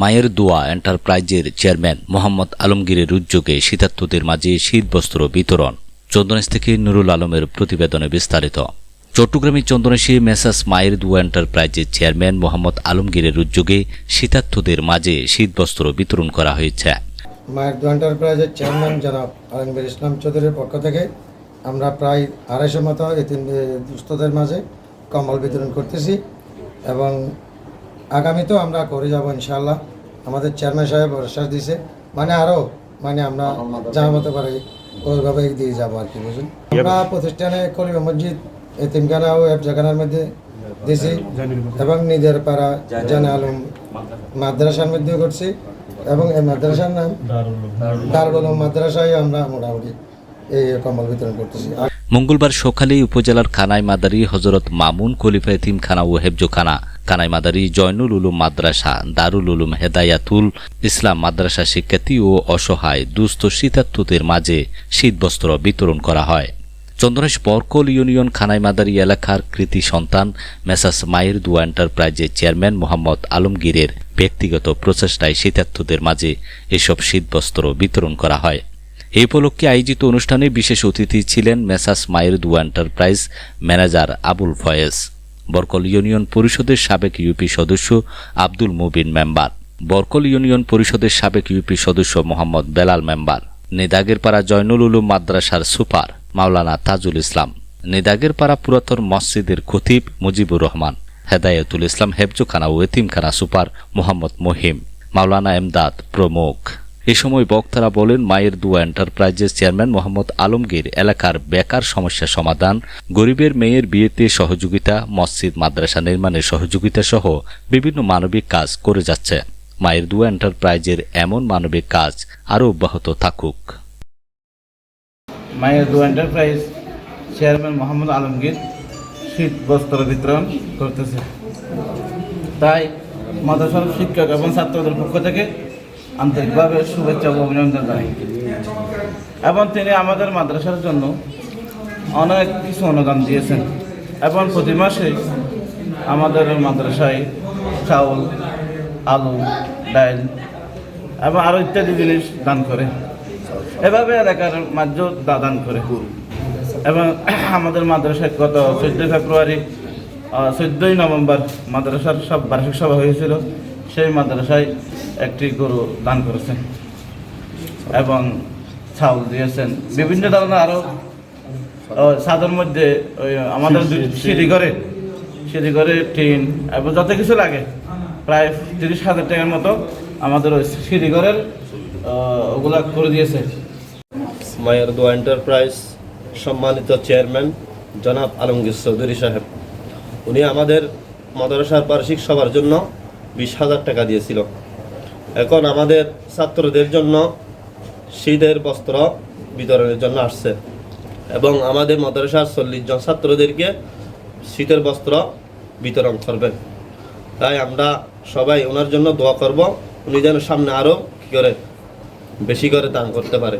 মায়ের দোয়া এন্টারপ্রাইজের চেয়ারম্যান মোহাম্মদ আলমগীরের উদ্যোগে শীতার্থদের মাঝে শীতবস্ত্র বিতরণ চন্দনেশ থেকে নুরুল আলমের প্রতিবেদনে বিস্তারিত। চট্টগ্রামের চন্দনেশে মেসাস মায়ের দোয়া এন্টারপ্রাইজের চেয়ারম্যান মোহাম্মদ আলমগীরের উদ্যোগে শীতার্থদের মাঝে শীতবস্ত্র বিতরণ করা হয়েছে। মায়ের দু এন্টারপ্রাইজের চেয়ারম্যান জনাব আলমগীর ইসলাম চৌধুরীর পক্ষ থেকে আমরা প্রায় আড়াইশো মতো দুস্থদের মাঝে কম্বল বিতরণ করতেছি এবং আগামীতেও আমরা করে যাব ইনশাআল্লাহ। আমাদের চেয়ারম্যান সাহেব আশ্বাস দিয়েছে মানে আরও মানে আমরা যা মতো পারি ওইভাবে দিয়ে যাব আর কি বুঝুন আমরা প্রতিষ্ঠানে কলিমা মসজিদ এতিমখানা ও এফজাখানার মধ্যে দিয়েছি এবং নিজের পাড়া জানে আলম মাদ্রাসার মধ্যেও করছি এবং এই মাদ্রাসার নাম দারুল মাদ্রাসায় আমরা মোটামুটি এই কম্বল বিতরণ করতেছি। আর মঙ্গলবার সকালে উপজেলার খানাই মাদারি হজরত মামুন খলিফা এতিমখানা ও হেফজোখানা কানাই মাদারি জয়নুল উলুম মাদ্রাসা, দারুল উলুম হেদায়াতুল ইসলাম মাদ্রাসা শিক্ষার্থী ও অসহায় দুস্থ শীতার্থদের মাঝে শীতবস্ত্র বিতরণ করা হয়। চন্দ্রেশ বরকল ইউনিয়ন খানাই মাদারি এলাকার কৃতি সন্তান মেসাস মায়ের দুয়া এন্টারপ্রাইজের চেয়ারম্যান মোহাম্মদ আলমগীরের ব্যক্তিগত প্রচেষ্টায় শীতার্থদের মাঝে এসব শীতবস্ত্র বিতরণ করা হয়। এই উপলক্ষে আয়োজিত অনুষ্ঠানে বিশেষ অতিথি ছিলেন মেসাস মায়ের দুয়া enterprise manager Abul Foyez, Barkal union পরিষদের সাবেক ইউপি সদস্য আব্দুল মুবিন মেম্বার, বরকল ইউনিয়ন পরিষদের সাবেক ইউপি সদস্য মোহাম্মদ বেলাল মেম্বার, নেদাগেরপাড়া জয়নুল উলুম মাদ্রাসার সুপার মাওলানা তাজুল ইসলাম, নেদাগেরপাড়া পুরাতন মসজিদের খতিব মুজিবুর রহমান, হেদায়েতুল ইসলাম হেফজোখানা ও এতিমখানা সুপার মোহাম্মদ মহিম, মাওলানা এমদাদ প্রমুখ। এ সময় বক্তারা বলেন, মায়ের দুয়া এন্টারপ্রাইজের চেয়ারম্যান মোহাম্মদ আলমগীর এলাকার বেকার সমস্যা সমাধান, গরিবের মেয়ের বিয়েতে সহযোগিতা, মসজিদ, মাদ্রাসা নির্মাণের সহযোগিতা সহ বিভিন্ন মানবিক কাজ করে যাচ্ছে। মায়ের দুয়া এন্টারপ্রাইজের এমন মানবিক কাজ আরও অব্যাহত থাকুক। মায়ের দু এন্টারপ্রাইজ চেয়ারম্যান মোহাম্মদ আলমগীর শীত বস্ত্র বিতরণ করতেছে। তাই মাদ্রাসার শিক্ষক এবং ছাত্রদের পক্ষ থেকে আন্তরিকভাবে শুভেচ্ছা ও অভিনন্দন জানাই। এবং তিনি আমাদের মাদ্রাসার জন্য অনেক কিছু অনুদান দিয়েছেন। এবং প্রতি মাসে আমাদের মাদ্রাসায় চাউল, আলু ডাল এবং আরও ইত্যাদি জিনিস দান করে। এভাবে এলাকার মাঝে দান করে। এবং আমাদের মাদ্রাসায় গত চোদ্দই ফেব্রুয়ারি চোদ্দোই নভেম্বর মাদ্রাসার সব বার্ষিক সভা হয়েছিল। সেই মাদ্রাসায় একটি গরু দান করেছেন এবং চাউল দিয়েছেন। বিভিন্ন ধরনের আরও সাদের মধ্যে ওই আমাদের সিঁড়ি ঘরে সিঁড়ি ঘরে টিন এবং যত কিছু লাগে প্রায় তিরিশ হাজার টাকার মতো আমাদের ওই সিঁড়ি ঘরের ওগুলা করে দিয়েছে। মায়ের দোয়া এন্টারপ্রাইজ সম্মানিত চেয়ারম্যান জনাব আলমগীর চৌধুরী সাহেব। উনি আমাদের মাদ্রাসার বার্ষিক সভার জন্য বিশ হাজার টাকা দিয়েছিল। এখন আমাদের ছাত্রদের জন্য শীতের বস্ত্র বিতরণের জন্য আসছে। এবং আমাদের মাদ্রাসার চল্লিশ জন ছাত্রদেরকে শীতের বস্ত্র বিতরণ করবেন। তাই আমরা সবাই ওনার জন্য দোয়া করব। উনি যেন সামনে আরও কী করে, বেশি করে দান করতে পারে।